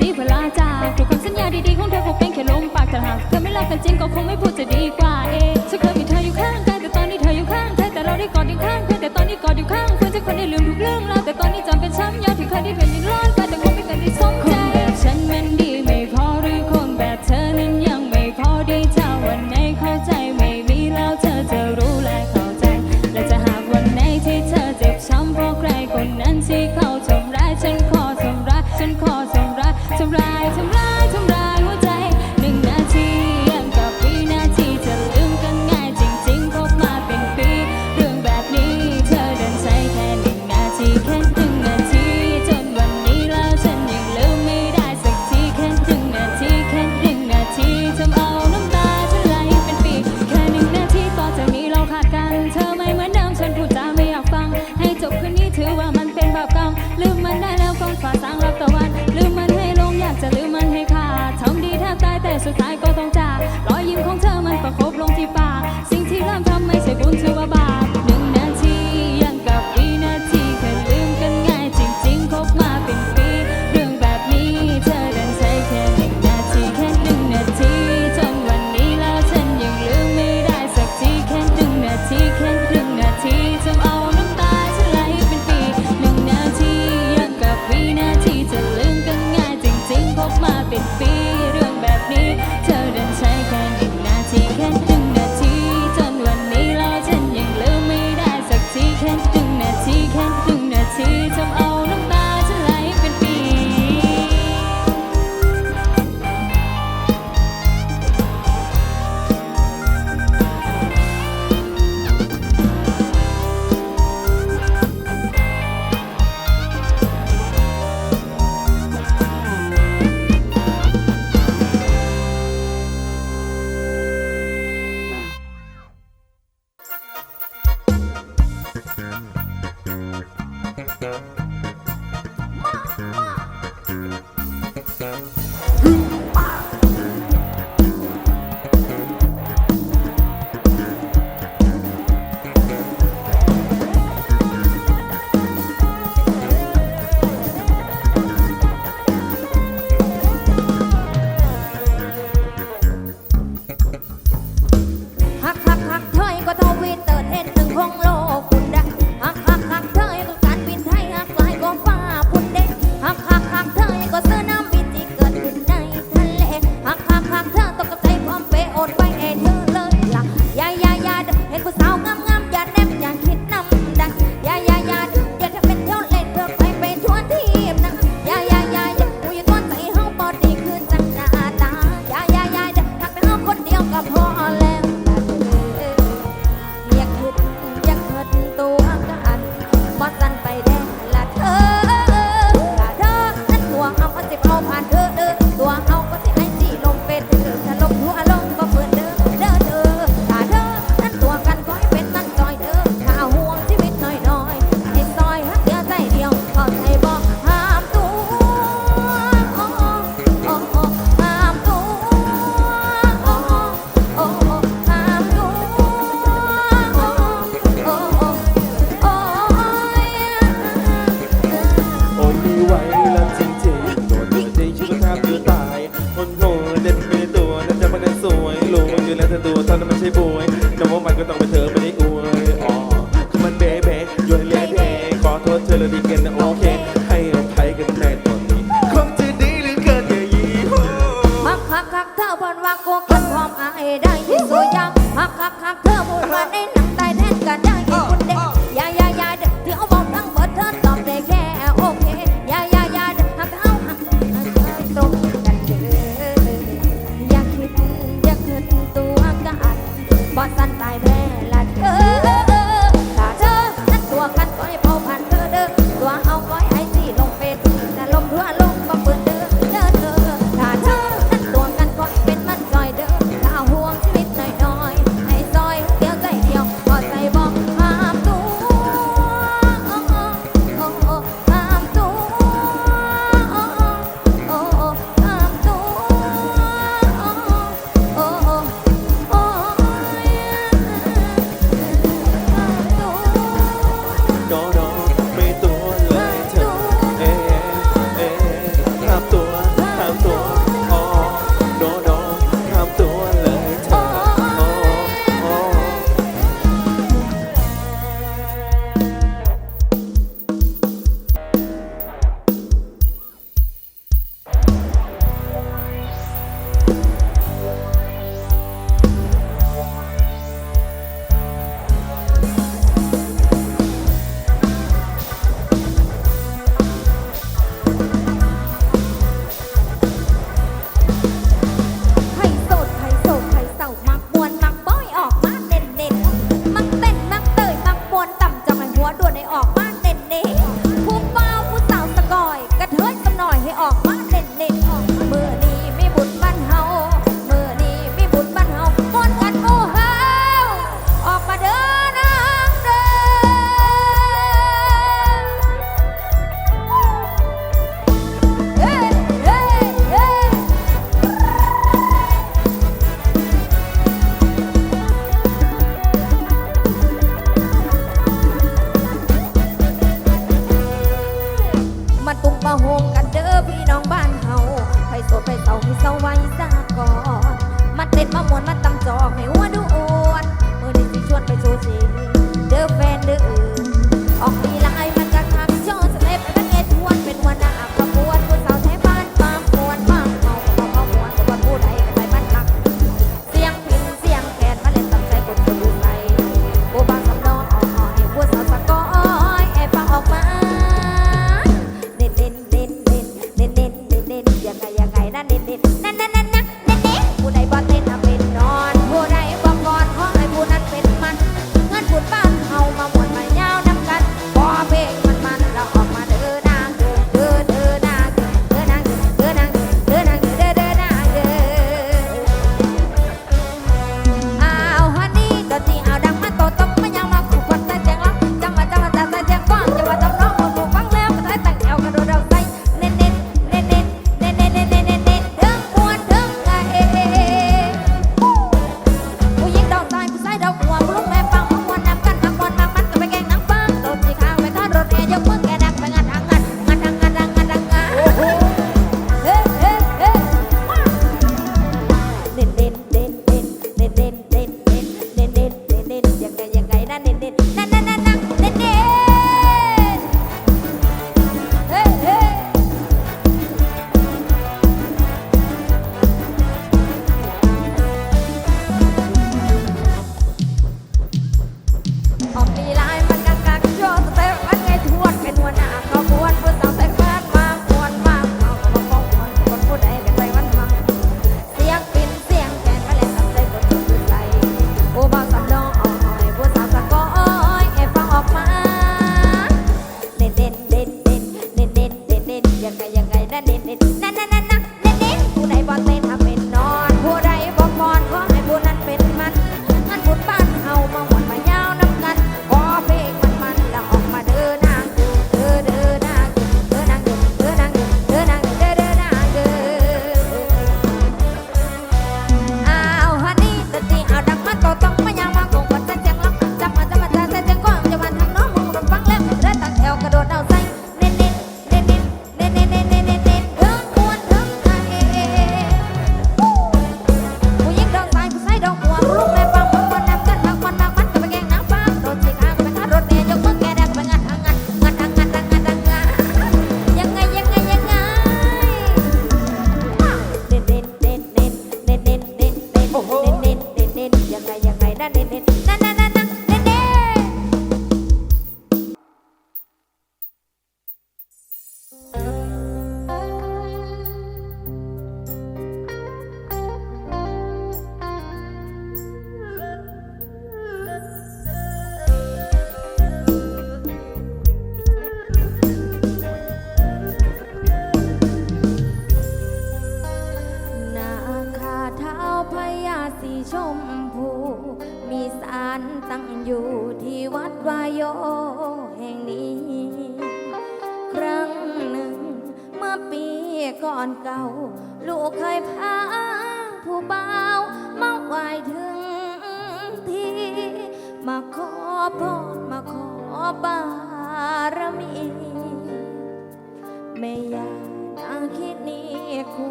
จีบเวลาจากทุกคำสัญญาดีๆของเธอคงเป็นแค่ลมปากแต่หากเธอไม่รักกันจริงก็คงไม่พูดจะดีกว่าเองฉันเคยมีเธออยู่ข้างกายแต่ตอนนี้เธออยู่ข้างเธอแต่เราได้กอดอยู่ข้างเพื่อนแต่ตอนนี้กอดอยู่ข้างเพื่อนจะคนได้ลืมทุกเรื่องราวแต่ตอนนี้จำเป็นช้ำยาวที่เคยได้เป็นอย่างร้อ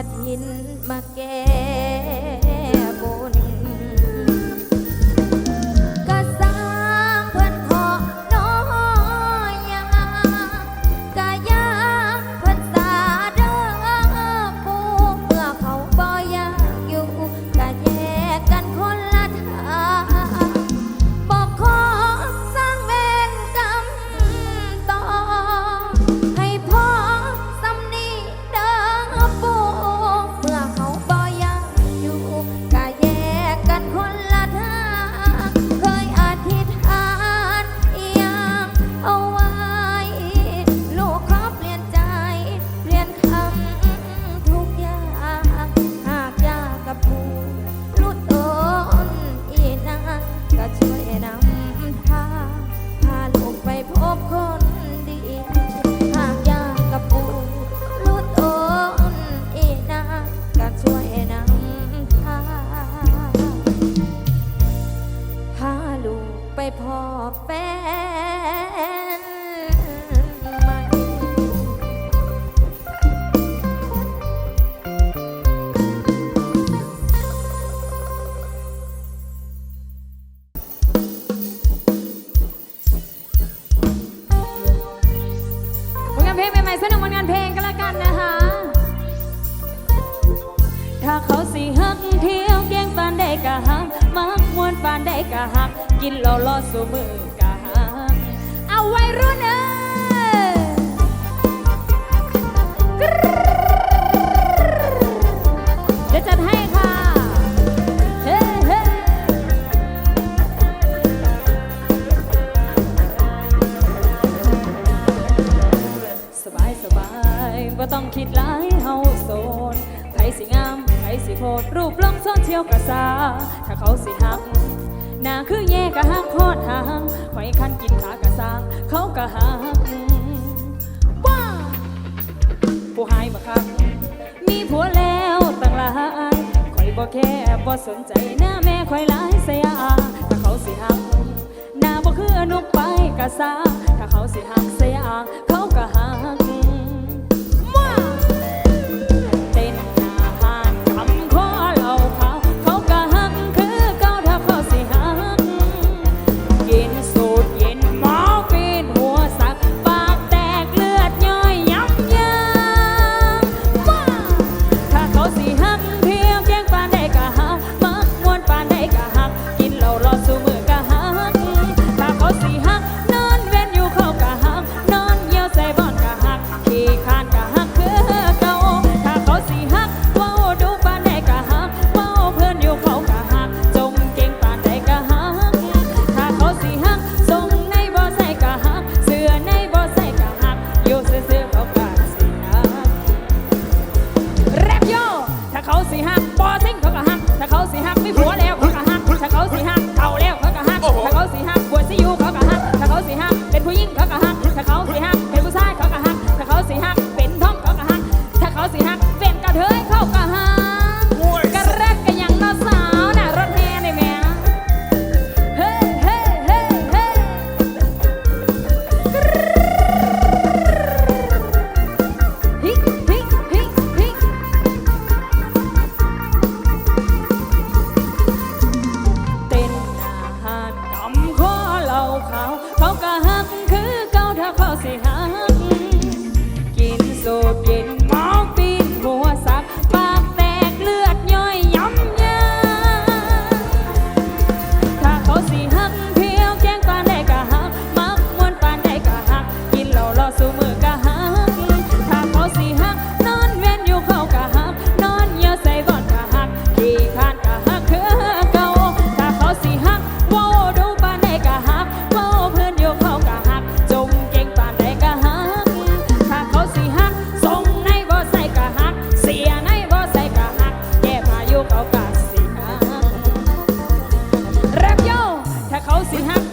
กระถินมาแก้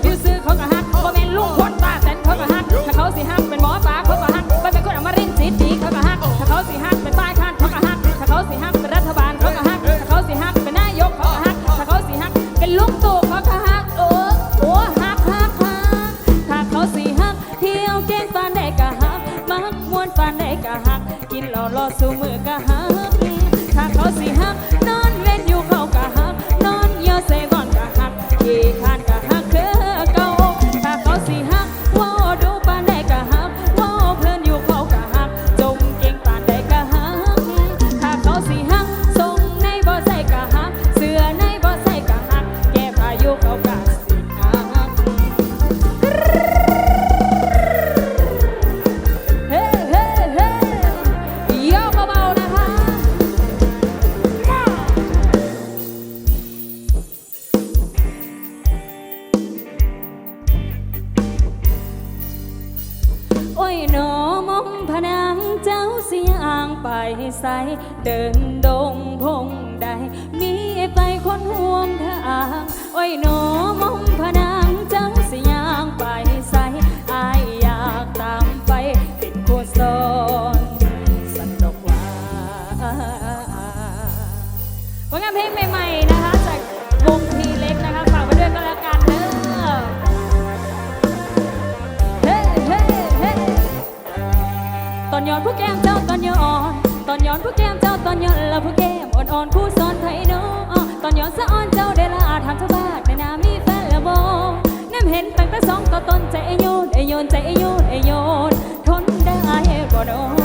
ยื้อซื้อของกับฮัก ไปใสเดินดงพงใด มีไปคนห่วงทางอ้อยหนอมอมพนังจ้าเสียางไปใสอายอยากตามไปเป็นคู่สอนสันดอกว่าผลงานเพลงใหม่ๆนะคะจากวงทีเล็กนะคะฝากไว้ด้วยก็แล้วกันเด้อตอนย้อนผู้แก้มเจ้าตอนย้อน อนย้อนผู้แก้มเจ้าตอนย้อนล้วผู้แก้มอ่อนๆคู่ซ้อนไทยเนาะตอนย้อนสะอ้อนเจ้าได้ละอาถามเจ้าบ้านในนามีแฟนละโบ่แนมเห็นตั้งแต่สองต่อต้นใจโยนไอโยนใจโยนไอโยนทนได้บ่เน